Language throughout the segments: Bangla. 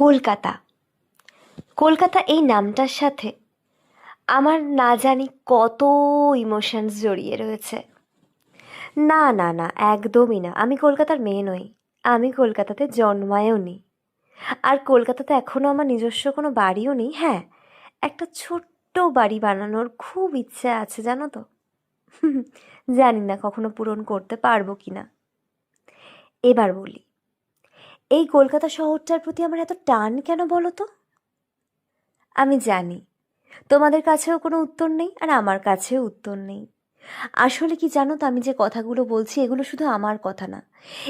কলকাতা। কলকাতা এই নামটার সাথে আমার না জানি কত ইমোশনস জড়িয়ে রয়েছে। না না না, একদমই না। আমি কলকাতার মেয়ে নই। আমি কলকাতাতে জন্মায়ও নি। আর কলকাতাতে এখনও আমার নিজস্ব কোনো বাড়িও নেই। হ্যাঁ একটা ছোট্ট বাড়ি বানানোর খুব ইচ্ছে আছে, জানো তো? জানি না কখনো পূরণ করতে পারব কি না এবার বলি এই কলকাতা শহরটার প্রতি আমার এত টান কেন বলো তো? আমি জানি। তোমাদের কাছেও কোনো উত্তর নেই আর আমার কাছেও উত্তর নেই। আসলে কি জানো তো আমি যে কথাগুলো বলছি, এগুলো শুধু আমার কথা না।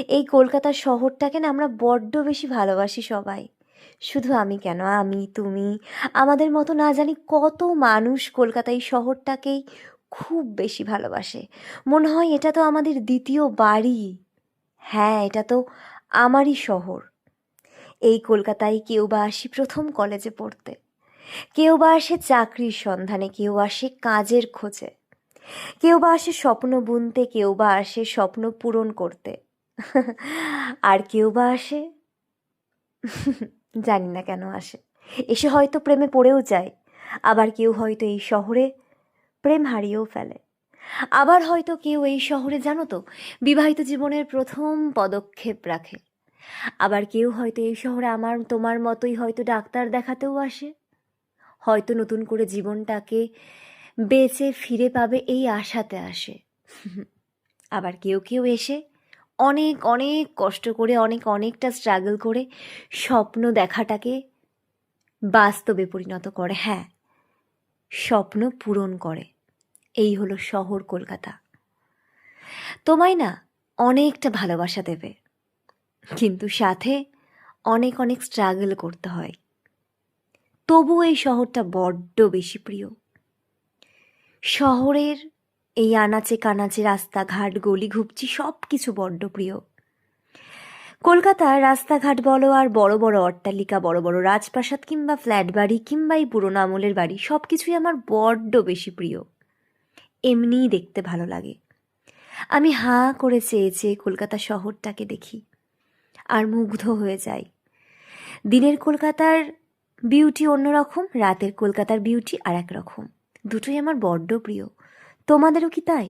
এই কলকাতার শহরটাকে না আমরা বড্ড বেশি ভালোবাসি সবাই। শুধু আমি কেন? আমি, তুমি, আমাদের মতো না জানি কত মানুষ কলকাতা এই শহরটাকেই খুব বেশি ভালোবাসে। মনে হয় এটা তো আমাদের দ্বিতীয় বাড়ি। হ্যাঁ এটা তো আমারই শহর। এই কলকাতায় কেউ বা আসি প্রথম কলেজে পড়তে। কেউ বা আসে চাকরির সন্ধানে, কেউ আসে কাজের খোঁজে। কেউ বা আসে স্বপ্ন বুনতে, কেউ বা আসে স্বপ্ন পূরণ করতে। আর কেউ বা আসে জানি না কেন আসে। এসে হয়তো প্রেমে পড়েও যায়। আবার কেউ হয়তো এই শহরে প্রেম হারিয়েও ফেলে। আবার হয়তো কেউ এই শহরে জানো তো, বিবাহিত জীবনের প্রথম পদক্ষেপ রাখে। আবার কেউ হয়তো এই শহরে আমার, তোমার মতোই হয়তো ডাক্তার দেখাতেও আসে। হয়তো নতুন করে জীবনটাকে বেঁচে ফিরে পাবে এই আশাতে আসে। আবার কেউ কেউ এসে অনেক অনেক কষ্ট করে, অনেক, অনেকটা স্ট্রাগল করে স্বপ্ন দেখাটাকে বাস্তবে পরিণত করে। হ্যাঁ স্বপ্ন পূরণ করে। এই হলো শহর কলকাতা। তোমায় না অনেকটা ভালোবাসা দেবে। কিন্তু সাথে অনেক অনেক স্ট্রাগল করতে হয়। তবু এই শহরটা বড্ড বেশি প্রিয়। শহরের এই আনাচে কানাচে রাস্তাঘাট গলি ঘুপচি সব কিছু বড্ড প্রিয়। কলকাতার রাস্তাঘাট বলো আর বড় বড় অট্টালিকা, বড় বড় রাজপ্রাসাদ কিংবা ফ্ল্যাট বাড়ি কিংবা এই পুরোনো আমলের বাড়ি সব কিছুই আমার বড্ড বেশি প্রিয়। এমনিই দেখতে ভালো লাগে। আমি হাঁ করে চেয়ে চেয়ে কলকাতা শহরটাকে দেখি। আর মুগ্ধ হয়ে যাই দিনের কলকাতার বিউটি অন্যরকম রাতের কলকাতার বিউটি আর এক রকম। দুটোই আমার বড্ড প্রিয়। তোমাদেরও কি তাই?